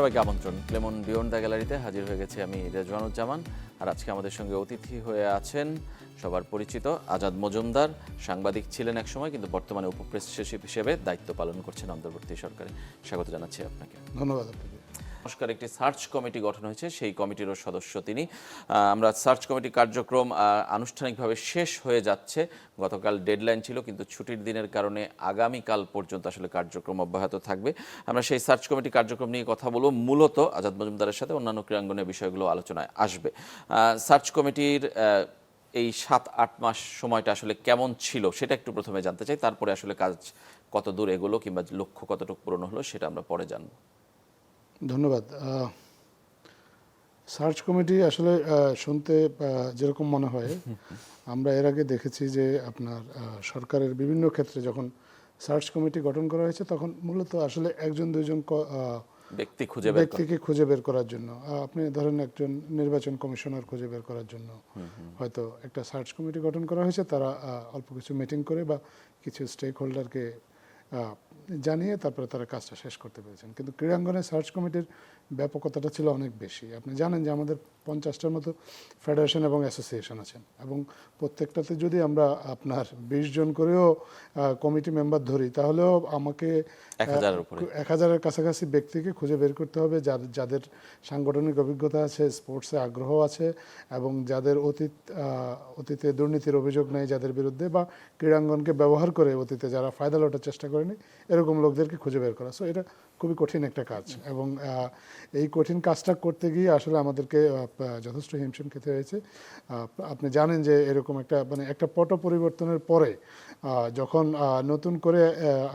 সবাইকে আমন্ত্রণ। Lemon beyond the গ্যালারিতে হাজির হয়ে গেছি আমি রেজওয়ানুজ্জামান। আর আজকে আমাদের সঙ্গে অতিথি হয়ে আছেন সবার পরিচিত আজাদ মজুমদার। সাংবাদিক ছিলেন এক সময়, কিন্তু বর্তমানে উপপ্রেস হিসেবে দায়িত্ব পালন করছেন অন্তর্বর্তী সরকারে। স্বাগত জানাচ্ছি আপনাকে। ধন্যবাদ আপনাকে। নমস্কার একটি সার্চ কমিটি গঠন হয়েছে, সেই কমিটিরও সদস্য তিনি। আমরা সার্চ কমিটি কার্যক্রম আনুষ্ঠানিকভাবে শেষ হয়ে যাচ্ছে। গতকাল ডেডলাইন ছিল, কিন্তু ছুটির দিনের কারণে আগামীকাল পর্যন্ত আসলে কার্যক্রম অব্যাহত থাকবে। আমরা সেই সার্চ কমিটি কার্যক্রম নিয়ে কথা বলব। মূলত আজাদ মজুমদারের সাথে অন্যান্য ক্রীড়াঙ্গনের বিষয়গুলো আলোচনায় আসবে। সার্চ কমিটির এই সাত, আট মাস সময়টা আসলে কেমন ছিল সেটা একটু প্রথমে জানতে চাই। তারপরে আসলে কাজ কত দূর এগোলো কিংবা লক্ষ্য কতটুকু পূরণ হলো সেটা আমরা পরে জানব। ধন্যবাদ। সার্চ কমিটি আসলে শুনতে যেরকম মনে হয় আমরা এর আগে দেখেছি যে আপনার সরকারের বিভিন্ন ক্ষেত্রে যখন সার্চ কমিটি গঠন করা হয়েছে তখন মূলত আসলে একজন দুইজন ব্যক্তি খুঁজে ব্যক্তিকে খুঁজে বের করার জন্য। আপনি ধরেন একজন নির্বাচন কমিশনার খুঁজে বের করার জন্য। হয়তো একটা সার্চ কমিটি গঠন করা হয়েছে তারা অল্প কিছু মিটিং করে বা কিছু স্টেক হোল্ডারকে জানিয়ে তারপরে তারা কাজটা শেষ করতে পেরেছেন। কিন্তু ক্রীড়াঙ্গনে সার্চ কমিটির ব্যাপকতাটা ছিল অনেক বেশি। আপনি জানেন যে আমাদের পঞ্চাশটার মতো ফেডারেশন এবং অ্যাসোসিয়েশন আছেন এবং প্রত্যেকটাতে যদি আমরা আপনার বিশ জন করেও কমিটি মেম্বার ধরি, তাহলেও আমাকে এক হাজারের উপরে। এক হাজারের কাছাকাছি ব্যক্তিকে খুঁজে বের করতে হবে যাদের যাদের সাংগঠনিক অভিজ্ঞতা আছে স্পোর্টসে আগ্রহ আছে এবং যাদের অতীত আহ, অতীতে দুর্নীতির অভিযোগ নেই যাদের বিরুদ্ধে বা ক্রীড়াঙ্গনকে ব্যবহার করে অতীতে যারা ফায়দা লোটার চেষ্টা করেনি এরকম লোকদেরকে খুঁজে বের করা। সো এটা খুবই কঠিন একটা কাজ। এবং এই কঠিন কাজটা করতে গিয়ে আসলে আমাদেরকে যথেষ্ট হিমশিম খেতে হয়েছে। আপনি জানেন যে এরকম একটা মানে একটা পট পরিবর্তনের পরে যখন নতুন করে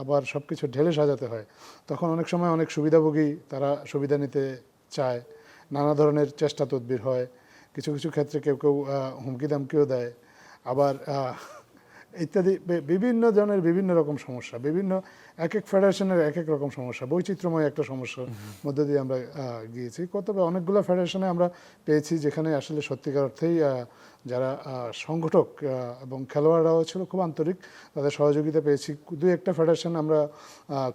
আবার সব কিছু ঢেলে সাজাতে হয়, তখন অনেক সময় অনেক সুবিধাভোগী তারা সুবিধা নিতে চায়। নানা ধরনের চেষ্টা তদবির হয়। কিছু কিছু ক্ষেত্রে কেউ কেউ হুমকি দামকিও দেয়। আবার ইত্যাদি বিভিন্ন জনের বিভিন্ন রকম সমস্যা বিভিন্ন এক এক ফেডারেশনের এক এক রকম সমস্যা বৈচিত্র্যময় একটা সমস্যার মধ্যে দিয়ে আমরা গিয়েছি। কত অনেকগুলো ফেডারেশনে আমরা পেয়েছি যেখানে আসলে সত্যিকার অর্থেই যারা সংগঠক এবং খেলোয়াড়রাও ছিল খুব আন্তরিক, তাদের সহযোগিতা পেয়েছি। দুই একটা ফেডারেশন আমরা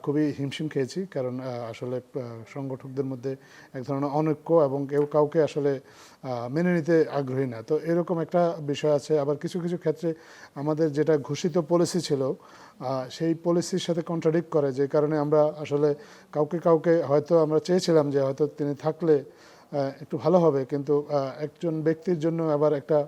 খুবই হিমশিম খেয়েছি, কারণ আসলে সংগঠকদের মধ্যে এক ধরনের অনৈক্য এবং কেউ কাউকে আসলে মেনে নিতে আগ্রহী না। তো এরকম একটা বিষয় আছে। আবার কিছু কিছু ক্ষেত্রে আমাদের যেটা ঘোষিত পলিসি ছিল সেই পলিসির সাথে কন্ট্রাডিক্ট করে, যে কারণে আমরা আসলে কাউকে কাউকে হয়তো আমরা চেয়েছিলাম যে হয়তো তিনি থাকলে একটু ভালো হবে কিন্তু একজন ব্যক্তির জন্য আবার একটা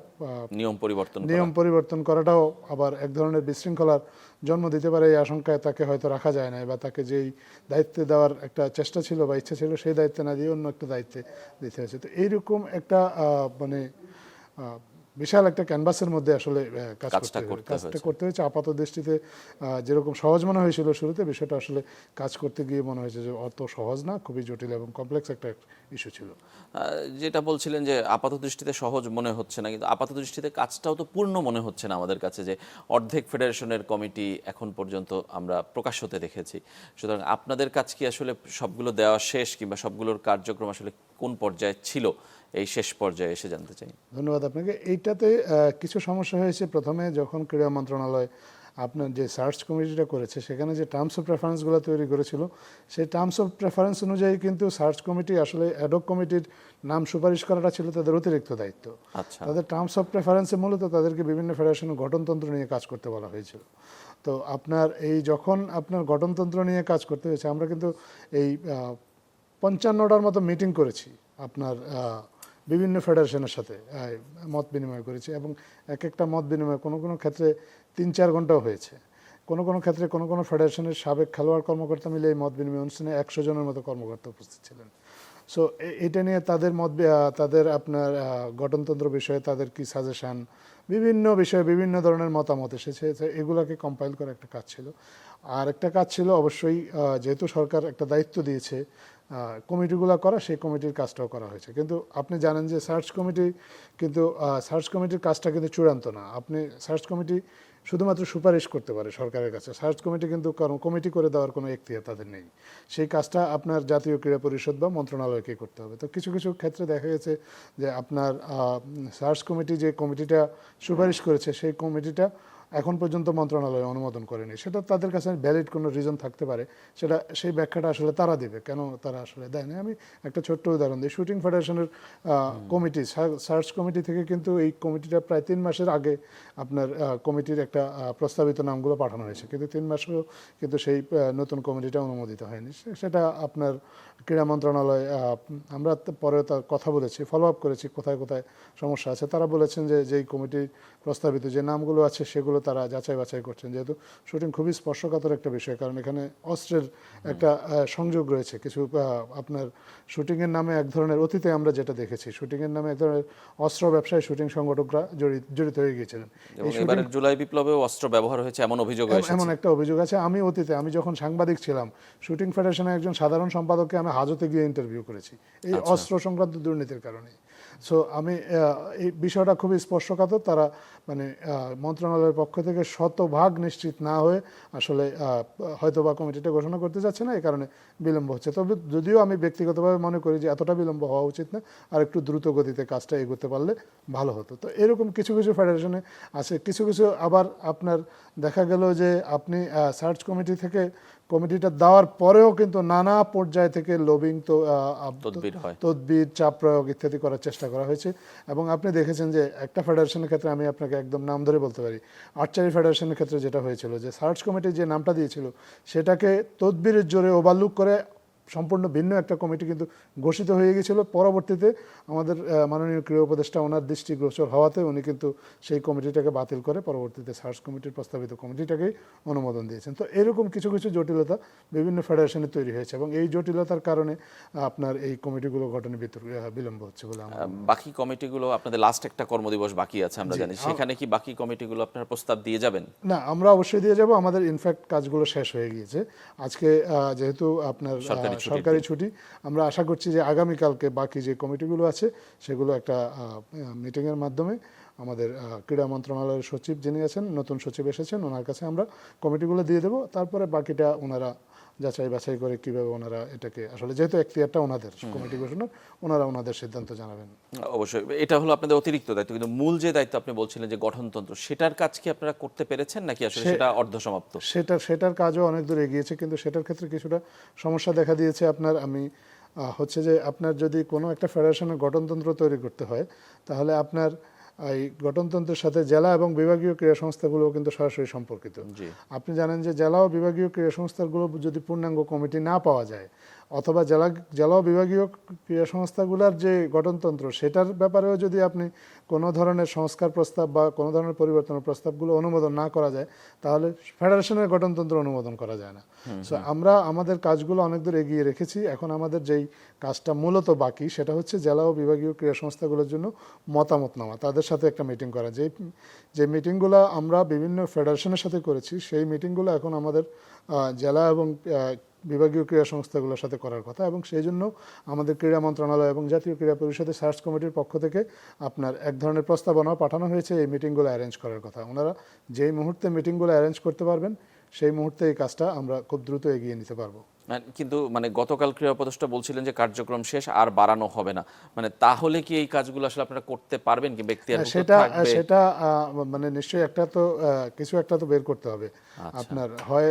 নিয়ম পরিবর্তন নিয়ম পরিবর্তন করাটাও আবার এক ধরনের বিশৃঙ্খলার জন্ম দিতে পারে এই আশঙ্কায় তাকে হয়তো রাখা যায় না বা তাকে যেই দায়িত্বে দেওয়ার একটা চেষ্টা ছিল বা ইচ্ছা ছিল সেই দায়িত্বে না দিয়ে অন্য একটা দায়িত্বে দিতে হয়েছে। তো এইরকম একটা মানে বিশাল একটা ক্যানভাসের মধ্যে আসলে কাজ করতে কাজটা করতে হয়েছে। আপাত দৃষ্টিতে যেরকম সহজ মনে হয়েছিল শুরুতে বিষয়টা আসলে কাজ করতে গিয়ে মনে হয়েছে যে অত সহজ না খুবই জটিল এবং কমপ্লেক্স একটা ইস্যু ছিল। যেটা বলছিলেন যে আপাত দৃষ্টিতে সহজ মনে হচ্ছে না কিন্তু আপাত দৃষ্টিতে কাজটাও তো পূর্ণ মনে হচ্ছে না আমাদের কাছে যে অর্ধেক ফেডারেশনের কমিটি এখন পর্যন্ত আমরা প্রকাশ হতে দেখেছি। সুতরাং আপনাদের কাজ কি আসলে সবগুলো দেওয়া শেষ কিংবা সবগুলোর কার্যক্রম আসলে কোন পর্যায়ে ছিল? এই শেষ পর্যায়ে এসে জানতে চাই। ধন্যবাদ আপনাকে। এইটাতে কিছু সমস্যা হয়েছে। প্রথমে যখন ক্রীড়া মন্ত্রণালয় আপনার যে সার্চ কমিটিটা করেছে সেখানে যে টার্মস অফ প্রেফারেন্সগুলো তৈরি করেছিল সেই টার্মস অফ প্রেফারেন্স অনুযায়ী কিন্তু সার্চ কমিটি আসলে অ্যাডক কমিটির নাম সুপারিশ করাটা ছিল তাদের অতিরিক্ত দায়িত্ব। আচ্ছা। তাদের টার্মস অফ প্রেফারেন্সে মূলত তাদেরকে বিভিন্ন ফেডারেশনের গঠনতন্ত্র নিয়ে কাজ করতে বলা হয়েছিল। তো আপনার এই যখন আপনার গঠনতন্ত্র নিয়ে কাজ করতে হয়েছে আমরা কিন্তু এই পঞ্চান্নটার মতো মিটিং করেছি আপনার বিভিন্ন ফেডারেশনের সাথে মত বিনিময় করেছি এবং এক একটা মত বিনিময় কোনো কোনো ক্ষেত্রে তিন চার ঘন্টাও হয়েছে। কোনো কোনো ক্ষেত্রে কোনো কোনো ফেডারেশনের সাবেক খেলোয়াড় কর্মকর্তা মিলে এই মত বিনিময় অনুষ্ঠানে একশো জনের মতো কর্মকর্তা উপস্থিত ছিলেন। সো এটা নিয়ে তাদের মত তাদের আপনার গঠনতন্ত্র বিষয়ে তাদের কি সাজেশান বিভিন্ন বিষয়ে বিভিন্ন ধরনের মতামত এসেছে। এগুলোকে কম্পাইল করা একটা কাজ ছিল। আর একটা কাজ ছিল অবশ্যই যেহেতু সরকার একটা দায়িত্ব দিয়েছে কমিটিগুলো করা, সেই কমিটির কাজটাও করা হয়েছে। কিন্তু আপনি জানেন যে সার্চ কমিটি কিন্তু সার্চ কমিটির কাজটা কিন্তু চূড়ান্ত না। আপনি সার্চ কমিটি শুধুমাত্র সুপারিশ করতে পারে সরকারের কাছে। সার্চ কমিটি কিন্তু কোনো কমিটি করে দেওয়ার কোনো এখতিয়ার তাদের নেই। সেই কাজটা আপনার জাতীয় ক্রীড়া পরিষদ বা মন্ত্রণালয়কে করতে হবে। তো কিছু কিছু ক্ষেত্রে দেখা গেছে যে আপনার সার্চ কমিটি যে কমিটিটা সুপারিশ করেছে, সেই কমিটিটা এখন পর্যন্ত মন্ত্রণালয় অনুমোদন করেনি। সেটা তাদের কাছে ভ্যালিড কোনো রিজন থাকতে পারে সেটা সেই ব্যাখ্যাটা আসলে তারা দেবে। কেন তারা আসলে দেয় না আমি একটা ছোট্ট উদাহরণ দিই। শুটিং ফেডারেশনের কমিটি সার্চ কমিটি থেকে কিন্তু এই কমিটিটা প্রায় তিন মাসের আগে আপনার কমিটির একটা প্রস্তাবিত নামগুলো পাঠানো হয়েছে। কিন্তু তিন মাসেও কিন্তু সেই নতুন কমিটিটা অনুমোদিত হয়নি। সেটা আপনার ক্রীড়া মন্ত্রণালয় আমরা পরে তার কথা বলেছি ফলো আপ করেছি কোথায় কোথায় সমস্যা আছে। তারা বলেছেন যে যেই কমিটির প্রস্তাবিত যে নামগুলো আছে সেগুলো তারা যাচাই বাছাই করছেন। যেহেতু শুটিং খুবই স্পর্শকাতর একটা বিষয় কারণ এখানে অস্ত্রের একটা সংযোগ রয়েছে। কিছু আপনার শুটিংয়ের নামে এক ধরনের অতীতে আমরা যেটা দেখেছি শুটিংয়ের নামে এক ধরনের অস্ত্র ব্যবসায় শুটিং সংগঠকরা জড়িত জড়িত হয়ে গিয়েছিলেন। জুলাই বিপ্লবেও অস্ত্র ব্যবহার হয়েছে এমন অভিযোগ এমন একটা অভিযোগ আছে। আমি অতীতে আমি যখন সাংবাদিক ছিলাম শুটিং ফেডারেশনের একজন সাধারণ সম্পাদককে আমি হাজতে গিয়ে ইন্টারভিউ করেছি এই আচ্ছা। অস্ত্র সংক্রান্ত দুর্নীতির কারণে। সো আমি এই বিষয়টা খুবই স্পর্শকাতর। তারা মানে মন্ত্রণালয়ের পক্ষ থেকে শতভাগ নিশ্চিত না হয়ে আসলে হয়তোবা হয়তো বা কমিটিটা ঘোষণা করতে যাচ্ছে না, এই কারণে বিলম্ব হচ্ছে। তবে যদিও আমি ব্যক্তিগতভাবে মনে করি যে এতটা বিলম্ব হওয়া উচিত না, আর একটু দ্রুত গতিতে কাজটা এগোতে পারলে ভালো হতো। তো এরকম কিছু কিছু ফেডারেশনে আছে। কিছু কিছু আবার আপনার দেখা গেল যে আপনি সার্চ কমিটি থেকে কমিটিটা দেওয়ার পরেও কিন্তু নানা পর্যায় থেকে লবিং তো তদবির চাপ প্রয়োগ ইত্যাদি করার চেষ্টা করা হয়েছে। এবং আপনি দেখেছেন যে একটা ফেডারেশনের ক্ষেত্রে আমি আপনাকে একদম নাম ধরে বলতে পারি। আর্চারি ফেডারেশনের ক্ষেত্রে যেটা হয়েছিল যে সার্চ কমিটি যে নামটা দিয়েছিল সেটাকে তদবিরের জোরে ওভারলুক করে সম্পূর্ণ ভিন্ন একটা কমিটি কিন্তু ঘোষিত হয়ে গেছিল পরবর্তীতে আমাদের মাননীয় ক্রীড়া উপদেষ্টা ওনার দৃষ্টিগোচর হওয়াতে উনি কিন্তু সেই কমিটিটাকে বাতিল করে পরবর্তীতে সার্চ কমিটির প্রস্তাবিত কমিটিটাকেই অনুমোদন দিয়েছেন। তো এরকম কিছু কিছু জটিলতা বিভিন্ন ফেডারেশনে তৈরি হয়েছে এবং এই জটিলতার কারণে আপনার এই কমিটিগুলো গঠনে বিলম্ব হচ্ছে বলে আমার বাকি কমিটিগুলো আপনাদের লাস্ট একটা কর্মদিবস বাকি আছে আমরা জানি। সেখানে কি বাকি কমিটিগুলো আপনারা প্রস্তাব দিয়ে যাবেন? না আমরা অবশ্যই দিয়ে যাব। আমাদের ইনফ্যাক্ট কাজগুলো শেষ হয়ে গিয়েছে। আজকে যেহেতু আপনার সরকারি ছুটি। আমরা আশা করছি যে আগামীকালকে বাকি যে কমিটিগুলো আছে, সেগুলো একটা মিটিংয়ের মাধ্যমে আমাদের ক্রীড়া মন্ত্রণালয়ের সচিব যিনি আছেন, নতুন সচিব এসেছেন, ওনার কাছে আমরা কমিটিগুলো দিয়ে দেবো। তারপরে বাকিটা ওনারা যাচাই বাছাই করে কীভাবে ওনারা এটাকে আসলে যেহেতু এখতিয়ারটা ওনাদের কমিটি ঘোষণার ওনারা ওনাদের সিদ্ধান্ত জানাবেন। অবশ্যই। এটা হলো আপনাদের অতিরিক্ত দায়িত্ব কিন্তু মূল যে দায়িত্ব আপনি বলছিলেন যে গঠনতন্ত্র সেটার কাজ কি আপনারা করতে পেরেছেন নাকি আসলে সেটা অর্ধসমাপ্ত? সেটা সেটার কাজও অনেক দূর এগিয়েছে কিন্তু সেটার ক্ষেত্রে কিছুটা সমস্যা দেখা দিয়েছে আপনার আমি হচ্ছে যে আপনার যদি কোনো একটা ফেডারেশনের গঠনতন্ত্র তৈরি করতে হয় তাহলে আপনার এই গঠনতন্ত্রের সাথে জেলা এবং বিভাগীয় ক্রীড়া সংস্থাগুলো কিন্তু সরাসরি সম্পর্কিত। আপনি জানেন যে জেলা ও বিভাগীয় ক্রীড়া সংস্থাগুলো যদি পূর্ণাঙ্গ কমিটি না পাওয়া যায় অথবা জেলা জেলা ও বিভাগীয় ক্রীড়া সংস্থাগুলোর যে গঠনতন্ত্র সেটার ব্যাপারেও যদি আপনি কোনো ধরনের সংস্কার প্রস্তাব বা কোনো ধরনের পরিবর্তনের প্রস্তাবগুলো অনুমোদন না করা যায় তাহলে ফেডারেশনের গঠনতন্ত্র অনুমোদন করা যায় না। সো আমরা আমাদের কাজগুলো অনেক দূর এগিয়ে রেখেছি। এখন আমাদের যেই কাজটা মূলত বাকি সেটা হচ্ছে জেলা ও বিভাগীয় ক্রীড়া সংস্থাগুলোর জন্য মতামত নেওয়া তাদের সাথে একটা মিটিং করা। যেই যে মিটিংগুলো আমরা বিভিন্ন ফেডারেশনের সাথে করেছি সেই মিটিংগুলো এখন আমাদের জেলা এবং বিভাগীয় ক্রীড়া সংস্থাগুলোর সাথে করার কথা এবং সেই জন্য আমাদের ক্রীড়া মন্ত্রণালয় এবং জাতীয় ক্রীড়া পরিষদের সার্চ কমিটির পক্ষ থেকে আপনার এক ধরনের প্রস্তাবনাও পাঠানো হয়েছে। এই মিটিংগুলো অ্যারেঞ্জ করার কথা। ওনারা যেই মুহূর্তে মিটিংগুলো অ্যারেঞ্জ করতে পারবেন, সেই মুহূর্তে এই কাজটা আমরা খুব দ্রুত এগিয়ে নিতে পারব। কিন্তু মানে গতকাল ক্রীড়া উপদেষ্টা বলছিলেন যে কার্যক্রম শেষ আর বাড়ানো হবে না। মানে তাহলে কি এই কাজগুলো আসলে আপনারা করতে পারবেন কি ব্যক্তি হ্যাঁ, সেটা সেটা মানে নিশ্চয়ই একটা তো কিছু একটা তো বের করতে হবে। আচ্ছা। আপনার হয়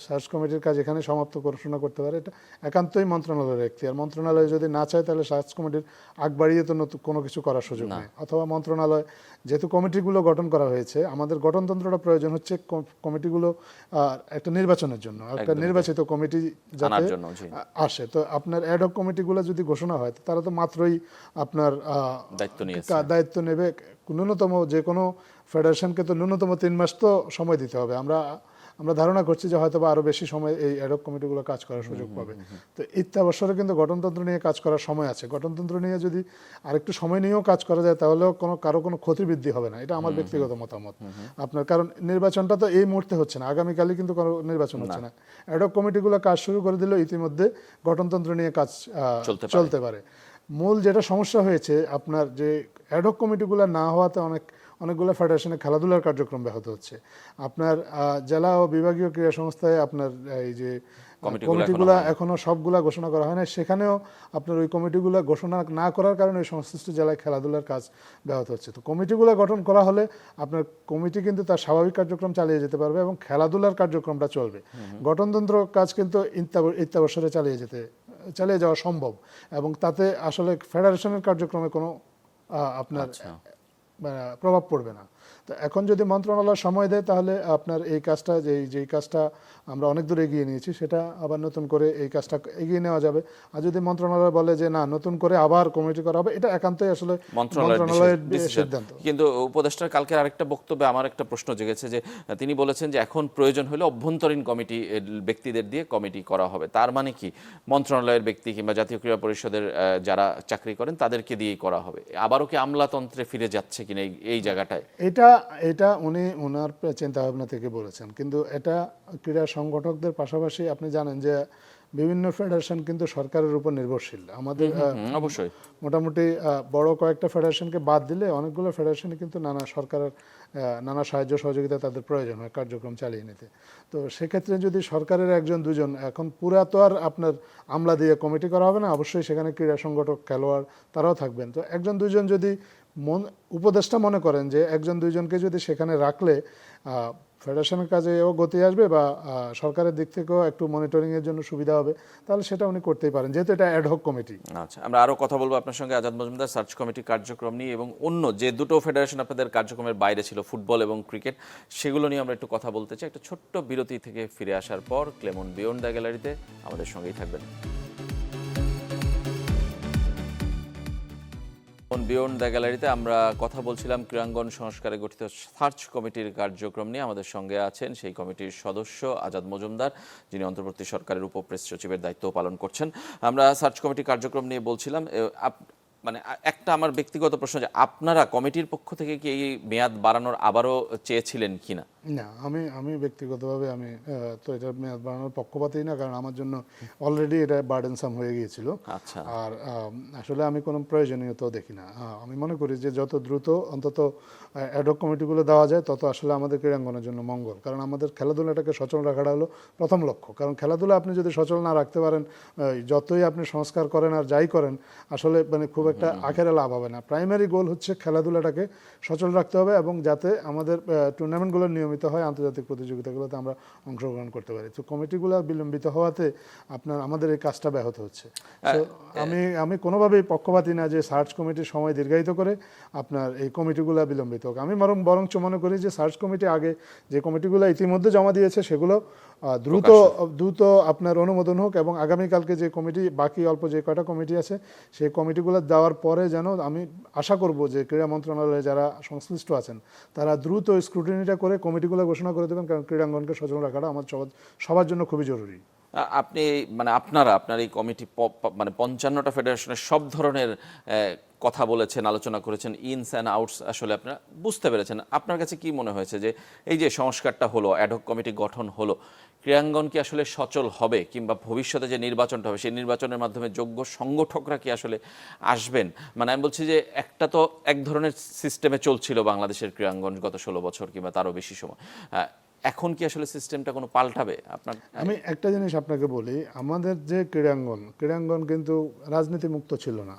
সার্চ কমিটির কাজ এখানে সমাপ্ত ঘোষণা করতে পারে। এটা একান্তই মন্ত্রণালয়ের এখতিয়ার মন্ত্রণালয় যদি না চায় তাহলে সার্চ কমিটির আগ বাড়িয়ে তো নতুন কোনো কিছু করার সুযোগ নেই। অথবা মন্ত্রণালয় যেহেতু কমিটিগুলো গঠন করা হয়েছে আমাদের গঠনতন্ত্রটা প্রয়োজন হচ্ছে কম- কমিটিগুলো আহ, একটা নির্বাচনের জন্য। একটা নির্বাচিত কমিটি আনার জন্য আসে। তো আপনার অ্যাডহক কমিটিগুলো যদি ঘোষণা হয় তারা তো মাত্রই আপনার আহ, দায়িত্ব নিয়েছে। দায়িত্ব নেবে। ন্যূনতম যে কোনো ফেডারেশনকে তো ন্যূনতম তিন মাস তো সময় দিতে হবে। আমরা আমরা ধারণা করছি যে হয়তো বা আরও বেশি সময় এই অ্যাডক কমিটিগুলো কাজ করার সুযোগ পাবে। তো ইত্যাবসরে কিন্তু গঠনতন্ত্র নিয়ে কাজ করার সময় আছে। গঠনতন্ত্র নিয়ে যদি আরেকটু সময় নিয়েও কাজ করা যায় তাহলেও কোনো কারও কোনো ক্ষতি বৃদ্ধি হবে না। এটা আমার ব্যক্তিগত মতামত। আপনার কারণ নির্বাচনটা তো এই মুহূর্তে হচ্ছে না। আগামীকালই কিন্তু কোনো নির্বাচন হচ্ছে না। অ্যাডক কমিটিগুলো কাজ শুরু করে দিলেও ইতিমধ্যে গঠনতন্ত্র নিয়ে কাজ আহ, চলতে পারে। চলতে পারে। মূল যেটা সমস্যা হয়েছে আপনার যে অ্যাডক কমিটিগুলো না হওয়াতে অনেক অনেকগুলো ফেডারেশনে খেলাধুলার কার্যক্রম ব্যাহত হচ্ছে। আপনার জেলা ও বিভাগীয় ক্রীড়া সংস্থায় আপনার এই যে কমিটিগুলো এখনও সবগুলা ঘোষণা করা হয় না সেখানেও আপনার ওই কমিটিগুলো ঘোষণা না করার কারণে ওই সংশ্লিষ্ট জেলায় খেলাধুলার কাজ ব্যাহত হচ্ছে। তো কমিটিগুলো গঠন করা হলে আপনার কমিটি কিন্তু তার স্বাভাবিক কার্যক্রম চালিয়ে যেতে পারবে এবং খেলাধুলার কার্যক্রমটা চলবে। গঠনতন্ত্র কাজ কিন্তু ইত্যাবসরে চালিয়ে যেতে চালিয়ে যাওয়া সম্ভব এবং তাতে আসলে ফেডারেশনের কার্যক্রমে কোনো আপনার আচ্ছা। প্রভাব পড়বে না। তো এখন যদি মন্ত্রণালয় সময় দেয় তাহলে আপনার এই কাজটা যেই যেই কাজটা আমরা অনেক দূর এগিয়ে নিয়েছি সেটা আবার নতুন করে এই কাজটা এগিয়ে নেওয়া যাবে। আর যদি মন্ত্রণালয় বলে যে না নতুন করে আবার কমিটি করা হবে এটা একান্তই আসলে মন্ত্রণালয়ের সিদ্ধান্ত। কিন্তু উপদেষ্টার কালকের আরেকটা বক্তব্যে আমার একটা প্রশ্ন জেগেছে যে তিনি বলেছেন যে এখন প্রয়োজন হলে অভ্যন্তরীণ কমিটি ব্যক্তিদের দিয়ে কমিটি করা হবে। তার মানে কি? মন্ত্রণালয়ের ব্যক্তি কিংবা জাতীয় ক্রীড়া পরিষদের যারা চাকরি করেন তাদেরকে দিয়েই করা হবে। আবারও কি আমলাতন্ত্রে ফিরে যাচ্ছে কিনা এই জায়গাটায়? এটা এটা উনি ওনার চিন্তা ভাবনা থেকে বলেছেন। কিন্তু এটা ক্রীড়া সংগঠকদের পাশাপাশি আপনি জানেন যে বিভিন্ন ফেডারেশন কিন্তু সরকারের উপর নির্ভরশীল। আমাদের অবশ্যই। মোটামুটি বড় কয়েকটা ফেডারেশনকে বাদ দিলে অনেকগুলো ফেডারেশনে কিন্তু নানা সরকারের নানা সাহায্য সহযোগিতা তাদের প্রয়োজন হয় কার্যক্রম চালিয়ে নিতে। তো সেক্ষেত্রে যদি সরকারের একজন দুজন এখন পুরা তো আর আপনার আমলা দিয়ে কমিটি করা হবে না অবশ্যই সেখানে ক্রীড়া সংগঠক খেলোয়াড় তারাও থাকবেন। তো একজন দুজন যদি মন, উপদেষ্টা মনে করেন যে একজন, দুইজনকে যদি সেখানে রাখলে ফেডারেশনের কাজেও গতি আসবে বা সরকারের দিক থেকেও একটু মনিটরিংয়ের জন্য সুবিধা হবে, তাহলে সেটা উনি করতেই পারেন, যেহেতু এটা অ্যাডহক কমিটি আচ্ছা আমরা আরও কথা বলব আপনার সঙ্গে, আজাদ মজুমদার সার্চ কমিটি কার্যক্রম নিয়ে এবং অন্য যে দুটো ফেডারেশন আপনাদের কার্যক্রমের বাইরে ছিল ফুটবল এবং ক্রিকেট সেগুলো নিয়ে আমরা একটু কথা বলতে চাই। একটা ছোট্ট বিরতি থেকে ফিরে আসার পর ক্লেমন বিয়ন্ড দ্য গ্যালারিতে আমাদের সঙ্গেই থাকবেন। বিয়ন্ড দ্য গ্যালারিতে আমরা কথা বলছিলাম ক্রীড়াঙ্গন সংস্কারে গঠিত সার্চ কমিটির কার্যক্রম নিয়ে। আমাদের সঙ্গে আছেন সেই কমিটির সদস্য আজাদ মজুমদার, যিনি অন্তর্বর্তী সরকারের উপপ্রেস সচিবের দায়িত্ব পালন করছেন। আমরা সার্চ কমিটির কার্যক্রম নিয়ে বলছিলাম মানে একটা আমার ব্যক্তিগত প্রশ্ন যে আপনারা কমিটির পক্ষ থেকে কি এই মেয়াদ বাড়ানোর আবারও চেয়েছিলেন কি না না আমি আমি ব্যক্তিগতভাবে আমি তো এটা মেয়াদ বাড়ানোর পক্ষপাতই না কারণ আমার জন্য অলরেডি এটা বার্ডেনসাম হয়ে গিয়েছিল। আচ্ছা। আর আসলে আমি কোনো প্রয়োজনীয়তাও দেখি না। আমি মনে করি যে যত দ্রুত অন্তত অ্যাডক কমিটিগুলো দেওয়া যায় তত আসলে আমাদের ক্রীড়াঙ্গনের জন্য মঙ্গল। কারণ আমাদের খেলাধুলাটাকে সচল রাখাটা হলো প্রথম লক্ষ্য। কারণ খেলাধুলা আপনি যদি সচল না রাখতে পারেন যতই আপনি সংস্কার করেন আর যাই করেন আসলে মানে খুব একটা আখেরে লাভ হবে না। প্রাইমারি গোল হচ্ছে খেলাধুলাটাকে সচল রাখতে হবে এবং যাতে আমাদের টুর্নামেন্টগুলো নিয়মিত হয় আন্তর্জাতিক প্রতিযোগিতাগুলোতে আমরা অংশগ্রহণ করতে পারি। তো কমিটিগুলো বিলম্বিত হওয়াতে আপনার আমাদের এই কাজটা ব্যাহত হচ্ছে। আমি আমি কোনোভাবেই পক্ষপাতী না যে সার্চ কমিটির সময় দীর্ঘায়িত করে আপনার এই কমিটিগুলো বিলম্বিত হোক। আমি বরং বরঞ্চ মনে করি যে সার্চ কমিটি আগে যে কমিটিগুলো ইতিমধ্যে জমা দিয়েছে সেগুলো দ্রুত দ্রুত আপনার অনুমোদন হোক এবং আগামীকালকে যে কমিটি বাকি অল্প যে কয়টা কমিটি আছে সেই কমিটিগুলো দেওয়ার পরে যেন আমি আশা করব যে ক্রীড়া মন্ত্রণালয়ে যারা সংশ্লিষ্ট আছেন তারা দ্রুত স্ক্রুটিনিটা করে কমিটিগুলো ঘোষণা করে দেবেন কারণ ক্রীড়াঙ্গনকে সচল রাখাটা আমার সবার সবার জন্য খুবই জরুরি। আপনি মানে আপনারা আপনার এই কমিটি মানে পঞ্চান্নটা ফেডারেশনের সব ধরনের কথা বলেছেন, আলোচনা করেছেন ইনস অ্যান্ড আউটস আসলে আপনারা বুঝতে পেরেছেন। আপনার কাছে কি মনে হয়েছে যে এই যে সংস্কারটা হলো অ্যাডহক কমিটি গঠন হলো, ক্রীড়াঙ্গন কি আসলে সচল হবে কিংবা ভবিষ্যতে যে নির্বাচনটা হবে, সেই নির্বাচনের মাধ্যমে যোগ্য সংগঠকরা কি আসলে আসবেন? মানে আমি বলছি যে একটা তো এক ধরনের সিস্টেমে চলছিল বাংলাদেশের ক্রীড়াঙ্গন গত ষোলো বছর কিংবা তারও বেশি সময়। এখন কি আসলে সিস্টেমটা কোনো পাল্টাবে? আপনার আমি একটা জিনিস আপনাকে বলি, আমাদের যে ক্রীড়াঙ্গন ক্রীড়াঙ্গন কিন্তু রাজনীতি মুক্ত ছিল না।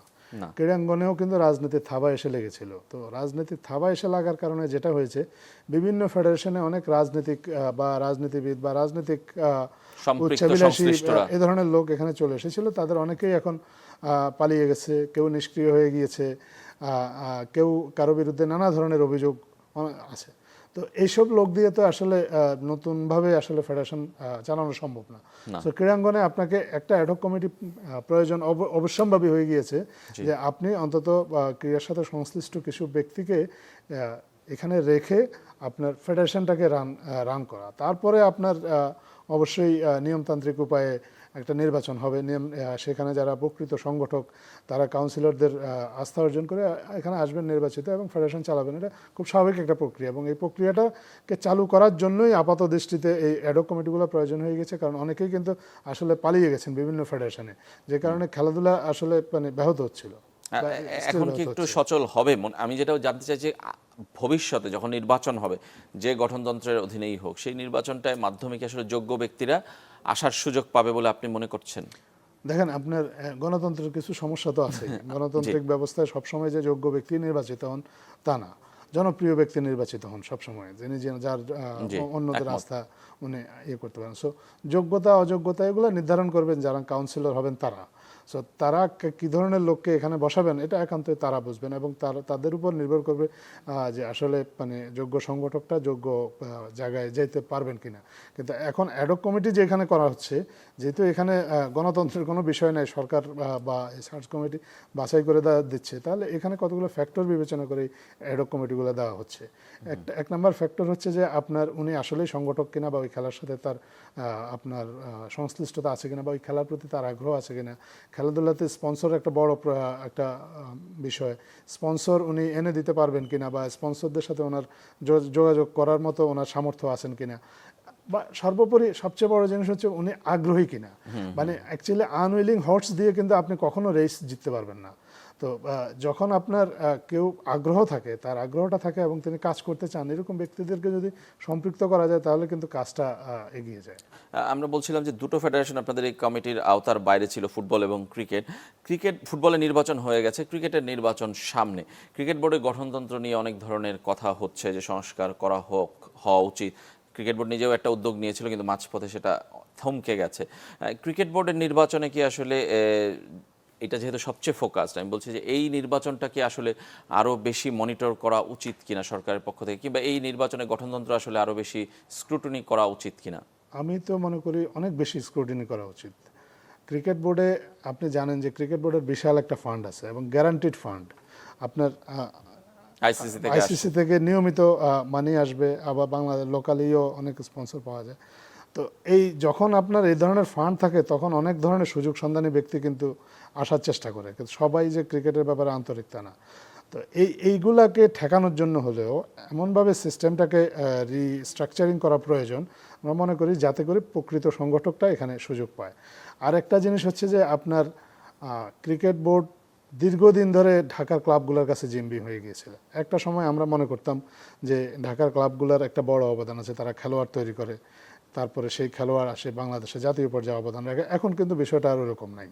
ক্রীড়াঙ্গনেও কিন্তু রাজনীতির থাবা এসে লেগেছিল। তো রাজনীতির থাবা এসে লাগার কারণে যেটা হয়েছে বিভিন্ন ফেডারেশনে অনেক রাজনীতিক বা রাজনীতিবিদ বা রাজনীতিক উচ্চাভিলাষী এ ধরনের লোক এখানে চলে এসেছিল। তাদের অনেকেই এখন আহ, পালিয়ে গেছে। কেউ নিষ্ক্রিয় হয়ে গিয়েছে। কেউ কারও বিরুদ্ধে নানা ধরনের অভিযোগ আছে। তো এইসব লোক দিয়ে তো আসলে নতুনভাবে আসলে ফেডারেশন চালানো সম্ভব না। তো ক্রীড়াঙ্গনে আপনাকে একটা অ্যাডক কমিটি প্রয়োজন অব- অবশ্যম্ভাবী হয়ে গিয়েছে যে আপনি অন্তত ক্রীড়ার সাথে সংশ্লিষ্ট কিছু ব্যক্তিকে আহ, এখানে রেখে আপনার ফেডারেশনটাকে রান রান করা। তারপরে আপনার আহ, অবশ্যই নিয়মতান্ত্রিক উপায়ে একটা নির্বাচন হবে সেখানে যারা প্রকৃত সংগঠক তারা কাউন্সিলরদের আস্থা অর্জন করে এখানে আসবেন নির্বাচিত এবং ফেডারেশন চালাবেন। এটা খুব স্বাভাবিক একটা প্রক্রিয়া এবং এই প্রক্রিয়াটাকে চালু করার জন্যই আপাত দৃষ্টিতে এই অ্যাডক কমিটিগুলো প্রয়োজন হয়ে গেছে কারণ অনেকেই কিন্তু আসলে পালিয়ে গেছেন বিভিন্ন ফেডারেশনে যে কারণে খেলাধুলা আসলে মানে ব্যাহত হচ্ছিল এখন কি একটু সচল হবে? আমি যেটাও জানতে চাই যে ভবিষ্যতে যখন নির্বাচন হবে যে গঠনতন্ত্রের অধীনেই হোক সেই নির্বাচনটায় মাধ্যমিক আসলে যোগ্য ব্যক্তিরা আসার সুযোগ পাবে বলে আপনি মনে করছেন? দেখেন আপনার গণতন্ত্রের কিছু সমস্যা তো আছে গণতান্ত্রিক ব্যবস্থায় সবসময় যে যোগ্য ব্যক্তি নির্বাচিত হন তা না। জনপ্রিয় ব্যক্তি নির্বাচিত হন সবসময় যিনি যে- যার অন্যদের রাস্তা আস্থা উনি ইয়ে করতে পারেন। সো যোগ্যতা অযোগ্যতা এগুলো নির্ধারণ করবেন যারা কাউন্সিলর হবেন তারা। সো তারা কে- ধরনের লোককে এখানে বসাবেন এটা একান্ত তারা বুঝবেন এবং তার তাদের উপর নির্ভর করবে যে আসলে মানে যোগ্য সংগঠকটা যোগ্য জায়গায় যেতে পারবেন কিনা। কিন্তু এখন অ্যাডক কমিটি যে এখানে করা হচ্ছে যেহেতু এখানে গণতন্ত্রের কোনো বিষয় নেই সরকার বা সার্চ কমিটি বাছাই করে দেওয়া দিচ্ছে তাহলে এখানে কতগুলো ফ্যাক্টর বিবেচনা করে অ্যাডক কমিটিগুলো দেওয়া হচ্ছে। একটা এক নম্বর ফ্যাক্টর হচ্ছে যে আপনার উনি আসলেই সংগঠক কিনা বা ওই খেলার সাথে তার আপনার সংশ্লিষ্টতা আছে কিনা বা ওই খেলার প্রতি তার আগ্রহ আছে কিনা খেলাধুলাতে স্পন্সর একটা বড় একটা বিষয়। স্পন্সর উনি এনে দিতে পারবেন কিনা বা স্পন্সরদের সাথে ওনার যোগাযোগ করার মতো ওনার সামর্থ্য আছেন কিনা। বা সর্বোপরি সবচেয়ে বড় জিনিস হচ্ছে উনি আগ্রহী কিনা। মানে অ্যাকচুয়ালি আনউইলিং হর্স দিয়ে কিন্তু আপনি কখনো রেস জিততে পারবেন না। তো যখন আপনার কেউ আগ্রহ থাকে, তার আগ্রহটা থাকে এবং তিনি কাজ করতে চান, এরকম ব্যক্তিদেরকে যদি সম্পৃক্ত করা যায়, তাহলে কিন্তু কাজটা এগিয়ে যায়। আমরা বলছিলাম যে দুটো ফেডারেশন আপনাদের এই কমিটির আওতার বাইরে ছিল, ফুটবল এবং ক্রিকেট। ক্রিকেট ফুটবলের নির্বাচন হয়ে গেছে, ক্রিকেটের নির্বাচন সামনে। ক্রিকেট বোর্ডের গঠনতন্ত্র নিয়ে অনেক ধরনের কথা হচ্ছে, যে সংস্কার করা হোক, হওয়া উচিত। ক্রিকেট বোর্ড নিজেও একটা উদ্যোগ নিয়েছিল, কিন্তু মাঝপথে সেটা থমকে গেছে। ক্রিকেট বোর্ডের নির্বাচনে কি আসলে এটা যেহেতু সবচেয়ে ফোকাসড আমি বলছি যে এই নির্বাচনটা কি আসলে আরও বেশি মনিটর করা উচিত কিনা সরকারের পক্ষ থেকে কিংবা এই নির্বাচনে গঠনতন্ত্র আসলে আরও বেশি স্ক্রুটনি করা উচিত কিনা? আমি তো মনে করি অনেক বেশি স্ক্রুটিনি করা উচিত। ক্রিকেট বোর্ডে আপনি জানেন যে ক্রিকেট বোর্ডের বিশাল একটা ফান্ড আছে এবং গ্যারান্টিড ফান্ড আপনার। আইসিসি থেকে নিয়মিত মানি আসবে আবার বাংলাদেশ লোকালিও অনেক স্পন্সর পাওয়া যায়। তো এই যখন আপনার এই ধরনের ফান্ড থাকে, তখন অনেক ধরনের সুযোগ সন্ধানী ব্যক্তি কিন্তু আসার চেষ্টা করে। কিন্তু সবাই যে ক্রিকেটের ব্যাপারে আন্তরিক তা না। তো এই, এইগুলাকে ঠেকানোর জন্য হলেও এমনভাবে সিস্টেমটাকে রিস্ট্রাকচারিং করা প্রয়োজন। আমরা মনে করি যাতে করে প্রকৃত সংগঠকটা এখানে সুযোগ পায়। আর একটা জিনিস হচ্ছে যে আপনার ক্রিকেট বোর্ড দীর্ঘদিন ধরে ঢাকার ক্লাবগুলোর কাছে জিম্বি হয়ে গিয়েছিল। একটা সময় আমরা মনে করতাম যে ঢাকার ক্লাবগুলোর একটা বড় অবদান আছে, তারা খেলোয়াড় তৈরি করে। তারপরে সেই খেলোয়াড় আসে বাংলাদেশে জাতীয় পর্যায়ে অবদান রাখে। এখন কিন্তু বিষয়টা আর ওরকম নাই।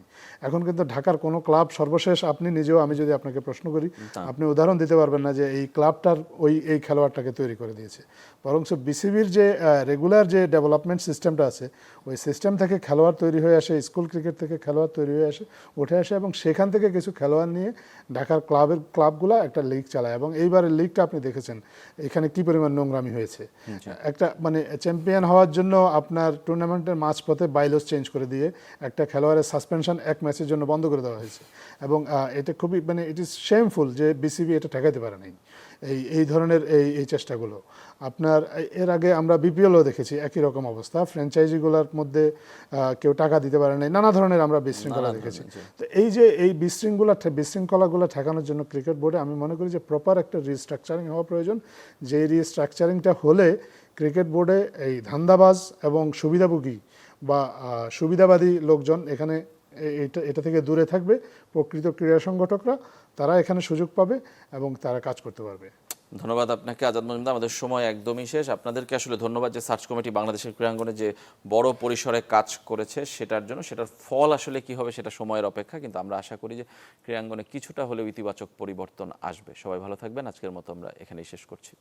এখন কিন্তু ঢাকার কোনো ক্লাব সর্বশেষ আপনি নিজেও আমি যদি আপনাকে প্রশ্ন করি আপনি উদাহরণ দিতে পারবেন না যে এই ক্লাবটার ওই এই খেলোয়াড়টাকে তৈরি করে দিয়েছে। বরং বিসিবির যে রেগুলার যে ডেভেলপমেন্ট সিস্টেমটা আছে ওই সিস্টেম থেকে খেলোয়াড় তৈরি হয়ে আসে স্কুল ক্রিকেট থেকে খেলোয়াড় তৈরি হয়ে আসে উঠে আসে এবং সেখান থেকে কিছু খেলোয়াড় নিয়ে ঢাকার ক্লাবের ক্লাবগুলো একটা লিগ চালায়। এবং এইবারের লিগটা আপনি দেখেছেন এখানে কি পরিমাণ নোংরামি হয়েছে। একটা মানে চ্যাম্পিয়ন হওয়ার জন্য আপনার টুর্নামেন্টের মাঝপথে বাইলস চেঞ্জ করে দিয়ে একটা খেলোয়াড়ের সাসপেনশন এক ম্যাচের জন্য বন্ধ করে দেওয়া হয়েছে। এবং এটা খুবই মানে ইট ইজ শেমফুল যে বিসিবি এটা ঠেকাইতে পারে নাই। এই এই ধরনের এই এই চেষ্টাগুলো। আপনার এর আগে আমরা বিপিএলও দেখেছি একই রকম অবস্থা। ফ্র্যাঞ্চাইজিগুলোর মধ্যে কেউ টাকা দিতে পারে নাই। নানা ধরনের আমরা বিশৃঙ্খলা দেখেছি। তো এই যে এই বিশৃঙ্খলা বিশৃঙ্খলাগুলো ঠেকানোর জন্য ক্রিকেট বোর্ডে আমি মনে করি যে প্রপার একটা রিস্ট্রাকচারিং হওয়া প্রয়োজন। যে রিস্ট্রাকচারিংটা হলে ক্রিকেট বোর্ডে এই ধান্দাবাজ এবং সুবিধাভোগী বা সুবিধাবাদী লোকজন এখানে এটা এটা থেকে দূরে থাকবে। প্রকৃত ক্রীড়া সংগঠকরা, তারা এখানে সুযোগ পাবে এবং তারা কাজ করতে পারবে। ধন্যবাদ আপনাকে, আজাদ মজুমদার। আমাদের সময় একদমই শেষ। আপনাদেরকে আসলে ধন্যবাদ যে সার্চ কমিটি বাংলাদেশের ক্রীড়াঙ্গনে যে বড় পরিসরে কাজ করেছে সেটার জন্য, সেটার ফল আসলে কি হবে সেটা সময়ের অপেক্ষা। কিন্তু আমরা আশা করি যে ক্রীড়াঙ্গনে কিছুটা হলেও ইতিবাচক পরিবর্তন আসবে। সবাই ভালো থাকবেন। আজকের মতো আমরা এখানেই শেষ করছি।